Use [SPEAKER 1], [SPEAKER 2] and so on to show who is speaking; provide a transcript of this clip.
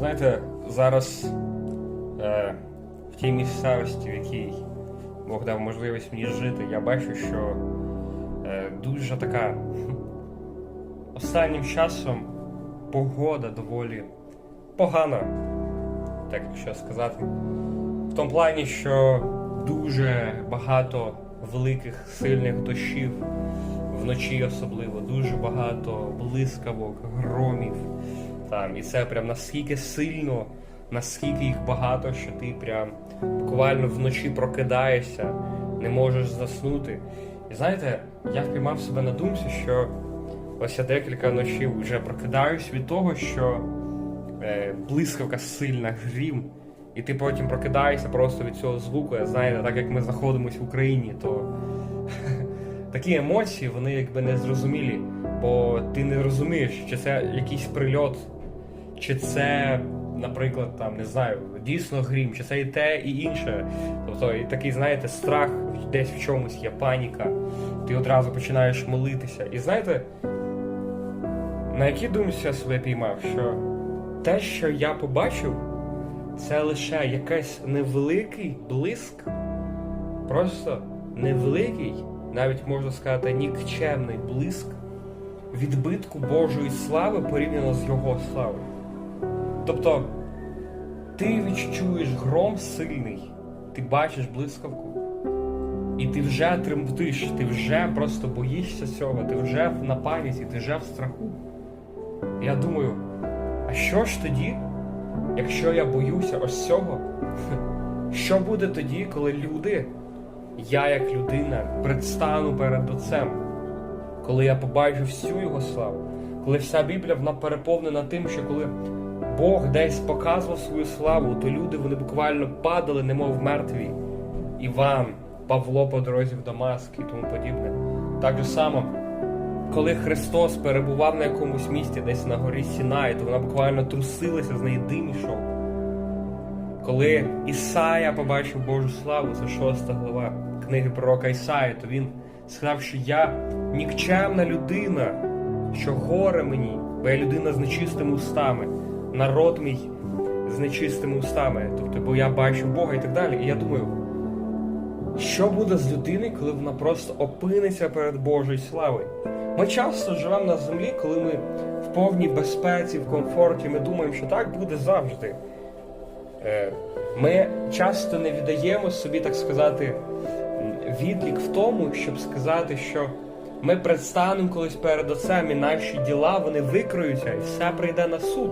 [SPEAKER 1] Знаєте, зараз е, в тій місцевості, в якій Бог дав можливість мені жити, я бачу, що е, дуже така останнім часом погода доволі погана, так якщо сказати. В тому плані, що дуже багато великих сильних дощів, вночі особливо, дуже багато блискавок, громів. Там, і це прям наскільки сильно, наскільки їх багато, що ти прям буквально вночі прокидаєшся, не можеш заснути. І знаєте, я впіймав себе на думці, що ось я декілька ночів вже прокидаюсь від того, що е, блискавка сильна, грім, і ти потім прокидаєшся просто від цього звуку. Знаєте, так як ми знаходимося в Україні, то такі емоції, вони якби не зрозумілі, бо ти не розумієш, чи це якийсь прильот, чи це, наприклад, там не знаю, дійсно грім, чи це і те, і інше. Тобто і такий, знаєте, страх десь в чомусь є паніка. Ти одразу починаєш молитися. І знаєте, на якій думці я себе піймав, що те, що я побачив, це лише якийсь невеликий блиск, просто невеликий, навіть можна сказати, нікчемний блиск відбитку Божої слави порівняно з його славою. Тобто ти відчуєш гром сильний, ти бачиш блискавку, і ти вже тремтиш, ти вже просто боїшся цього, ти вже на паніці, ти вже в страху. Я думаю, а що ж тоді, якщо я боюся ось цього? Що буде тоді, коли люди, я як людина, предстану перед Отцем? коли я побачу всю його славу, коли вся Біблія вона переповнена тим, що коли Бог десь показував свою славу, то люди вони буквально падали, немов мертві. Іван, Павло по дорозі в Дамаск і тому подібне. Так же само, коли Христос перебував на якомусь місці, десь на горі Сінай, то вона буквально трусилася, з неї дим ішов. Коли Ісая побачив Божу славу, це шоста глава книги пророка Ісаї, то він сказав, що я нікчемна людина, що горе мені, бо я людина з нечистими устами, народ мій з нечистими устами, тобто, бо я бачу Бога і так далі. І я думаю, що буде з людиною, коли вона просто опиниться перед Божою славою? Ми часто живемо на землі, коли ми в повній безпеці, в комфорті, ми думаємо, що так буде завжди. Е, Ми часто не віддаємо собі, так сказати, відлік в тому, щоб сказати, що ми предстанемо колись перед Отцем, і наші діла вони викриються, і все прийде на суд.